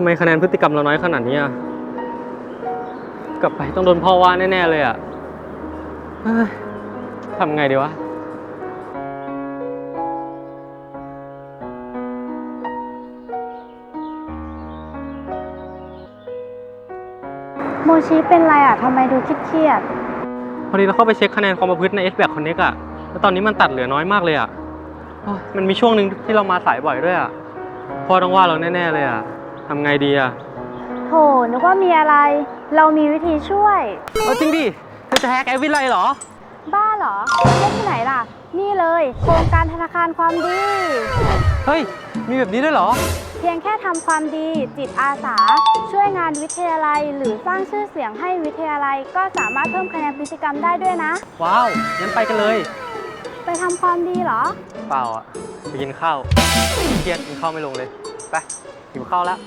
ทำไมคะแนนพฤติกรรมเราน้อยขนาดนี้อะกลับไปต้องโดนพ่อว่าแน่ ๆ เลยอะเฮ้ยทำไงดีวะโมชิเป็นไรอะทำไมดูเครียดพอดีเราเข้าไปเช็คคะแนนความประพฤติใน s b a c Connect อะแล้วตอนนี้มันตัดเหลือน้อยมากเลยอะโอ้ยมันมีช่วงหนึ่งที่เรามาสายบ่อยด้วยอะพ่อต้องว่าเราแน่ ๆ เลยอะ ทำไงดีอะๆโถนึกว่ามีอะไร เรามีวิธีช่วย เอาจริงดิเธอจะแฮกแอปวิไลเหรอ บ้าเหรอเล่นที่ไหนล่ะ นี่เลยโครงการธนาคารความดี เฮ้ย มีแบบนี้ด้วยเหรอ เพียงแค่ทำความดีจิตอาสา ช่วยงานวิทยาลัย หรือสร้างชื่อเสียงให้วิทยาลัย ก็สามารถเพิ่มคะแนนพฤติกรรมได้ด้วยนะ ว้าวงั้นไปกันเลย ไปทำความดีเหรอ เปล่าอะไปกินข้าวเครียดกินข้าวไม่ลงเลย ไป หิวข้าวแล้ว